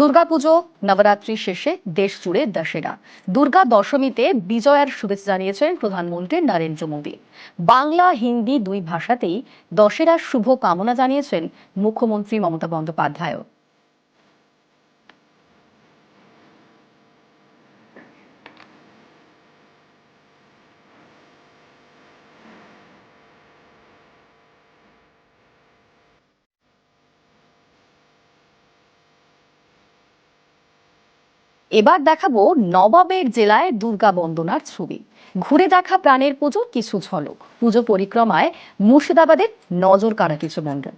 দুর্গাপুজো, নবরাত্রি শেষে দেশ জুড়ে দশেরা। দুর্গা দশমীতে বিজয়ার শুভেচ্ছা জানিয়েছেন প্রধানমন্ত্রী নরেন্দ্র মোদী। বাংলা, হিন্দি দুই ভাষাতেই দশেরা শুভ কামনা জানিয়েছেন মুখ্যমন্ত্রী মমতা বন্দ্যোপাধ্যায়ও। এবার দেখাবো নবাবের জেলায় দুর্গা বন্দনার ছবি। ঘুরে দেখা প্রাণের পুজো, কিছু ঝলক। পুজো পরিক্রমায় মুর্শিদাবাদের নজর কাড়া কিছু মন্ডল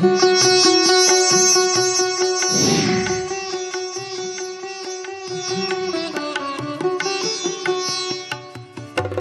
Música